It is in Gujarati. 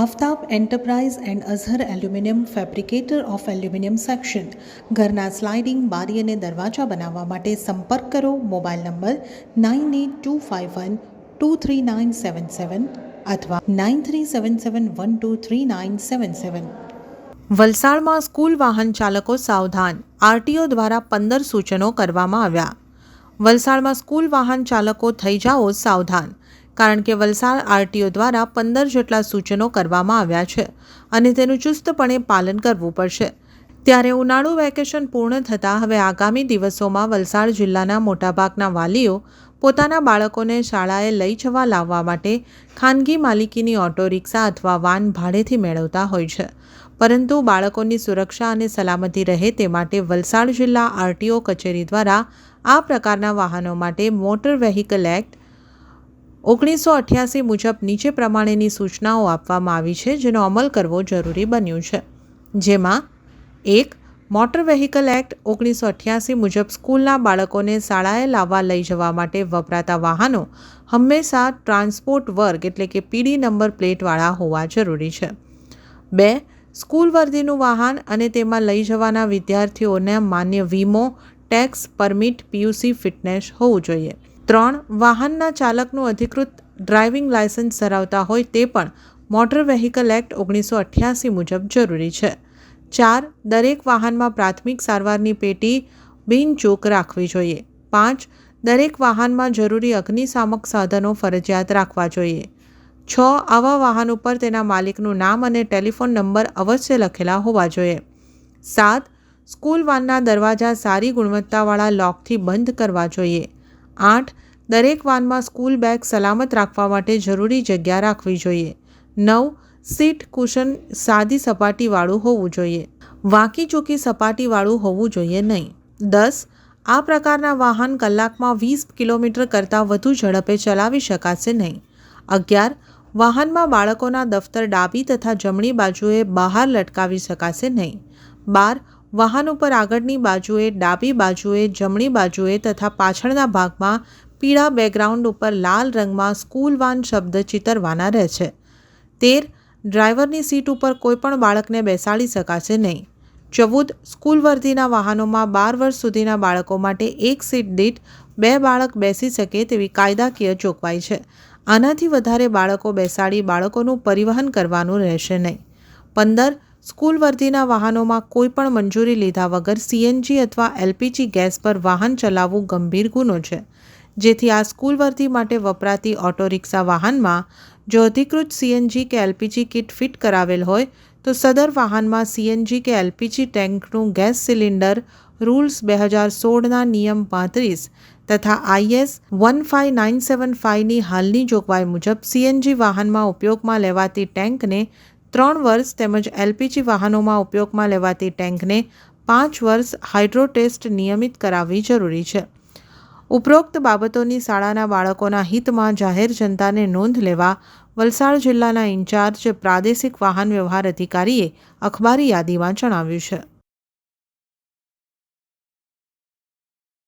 Aftab enterprise and Azhar aluminium fabricator of aluminium section ઘરના સ્લાઇડિંગ બારી અને દરવાજા બનાવવા માટે સંપર્ક કરો mobile number nine eight two five one two three nine seven seven અથવા nine three seven seven one two three nine seven seven વલસાડમાં સ્કૂલ વાહન ચાલકો સાવધાન આરટીઓ દ્વારા પંદર સૂચનો કરવામાં આવ્યા વલસાડમાં સ્કૂલ વાહન ચાલકો થઈ જાઓ સાવધાન કારણ કે વલસાડ આરટીઓ દ્વારા પંદર જેટલા સૂચનો કરવામાં આવ્યા છે અને તેનું ચુસ્તપણે પાલન કરવું પડશે. ત્યારે ઉનાળુ વેકેશન પૂર્ણ થતાં હવે આગામી દિવસોમાં વલસાડ જિલ્લાના મોટાભાગના વાલીઓ પોતાના બાળકોને શાળાએ લઈ જવા લાવવા માટે ખાનગી માલિકીની ઓટો રિક્ષા અથવા વાન ભાડેથી મેળવતા હોય છે. પરંતુ બાળકોની સુરક્ષા અને સલામતી રહે તે માટે વલસાડ જિલ્લા આરટીઓ કચેરી દ્વારા આ પ્રકારના વાહનો માટે મોટર વેહિકલ એક્ટ ઓગણીસો અઠ્યાસી મુજબ નીચે પ્રમાણેની સૂચનાઓ આપવામાં આવી છે, જેનો અમલ કરવો જરૂરી બન્યું છે. જેમાં, એક મોટર વેહિકલ એક્ટ ઓગણીસો અઠ્યાસી મુજબ સ્કૂલના બાળકોને શાળાએ લાવવા લઈ જવા માટે વપરાતા વાહનો હંમેશા ટ્રાન્સપોર્ટ વર્ગ એટલે કે પીડી નંબર પ્લેટવાળા હોવા જરૂરી છે. બે, સ્કૂલ વર્દીનું વાહન અને તેમાં લઈ જવાના વિદ્યાર્થીઓને માન્ય વીમો, ટેક્સ, પરમિટ, પીયુસી, ફિટનેસ હોવું જોઈએ. ત્રણ વાહનના ચાલકનું અધિકૃત ડ્રાઇવિંગ લાયસન્સ ધરાવતા હોય તે પણ મોટર વેહિકલ એક્ટ ઓગણીસો અઠ્યાસી મુજબ જરૂરી છે. ચાર, દરેક વાહનમાં પ્રાથમિક સારવારની પેટી બિનચૂક રાખવી જોઈએ. પાંચ, દરેક વાહનમાં જરૂરી અગ્નિશામક સાધનો ફરજિયાત રાખવા જોઈએ. છ, આવા વાહન ઉપર તેના માલિકનું નામ અને ટેલિફોન નંબર અવશ્ય લખેલા હોવા જોઈએ. સાત, સ્કૂલ વાનના દરવાજા સારી ગુણવત્તાવાળા લોકથી બંધ કરવા જોઈએ. આઠ, દરેક વાનમાં સ્કૂલ બેગ સલામત રાખવા માટે જરૂરી જગ્યા રાખવી જોઈએ. નવ, સીટ કુશન સાદી સપાટીવાળું હોવું જોઈએ. વાંકી સપાટીવાળું હોવું જોઈએ નહીં. દસ, આ પ્રકારના વાહન કલાકમાં વીસ કિલોમીટર કરતાં વધુ ઝડપે ચલાવી શકાશે નહીં. અગિયાર, વાહનમાં બાળકોના દફતર ડાબી તથા જમણી બાજુએ બહાર લટકાવી શકાશે નહીં. બાર વાહન ઉપર આગળની બાજુએ, ડાબી બાજુએ, જમણી બાજુએ તથા પાછળના ભાગમાં પીળા બેકગ્રાઉન્ડ ઉપર લાલ રંગમાં સ્કૂલ વાન શબ્દ ચિતરવાના રહેશે તેર, ડ્રાઈવરની સીટ ઉપર કોઈપણ બાળકને બેસાડી શકાશે નહીં. ચૌદ, સ્કૂલ વર્ધીના વાહનોમાં બાર વર્ષ સુધીના બાળકો માટે એક સીટ દીઠ બે બાળક બેસી શકે તેવી કાયદાકીય જોગવાઈ છે. આનાથી વધારે બાળકો બેસાડી બાળકોનું પરિવહન કરવાનું રહેશે નહીં. પંદર સ્કૂલ વર્ધીના વાહનોમાં કોઈપણ મંજૂરી લીધા વગર સીએનજી અથવા એલપીજી ગેસ પર વાહન ચલાવવું ગંભીર ગુનો છે. જેથી આ સ્કૂલ વર્ધી માટે વપરાતી ઓટો રિક્ષા વાહનમાં જો અધિકૃત સીએનજી કે એલપીજી કિટ ફિટ કરાવેલ હોય, તો સદર વાહનમાં સીએનજી કે એલપીજી ટેન્કનું ગેસ સિલિન્ડર રૂલ્સ બે હજાર સોળના નિયમ પાંત્રીસ તથા IS one five nine seven ફાઇવની હાલની જોગવાઈ મુજબ સીએનજી વાહનમાં ઉપયોગમાં લેવાતી ટેન્કને ત્રણ વર્ષ તેમજ એલપીજી વાહનોમાં ઉપયોગમાં લેવાતી ટેન્કને પાંચ વર્ષ હાઇડ્રો ટેસ્ટ નિયમિત કરાવવી જરૂરી છે. ઉપરોક્ત બાબતોની શાળાના બાળકોના હિતમાં જાહેર જનતાને નોંધ લેવા વલસાડ જિલ્લાના ઇન્ચાર્જ પ્રાદેશિક વાહન વ્યવહાર અધિકારીએ અખબારી યાદીમાં જણાવ્યું છે.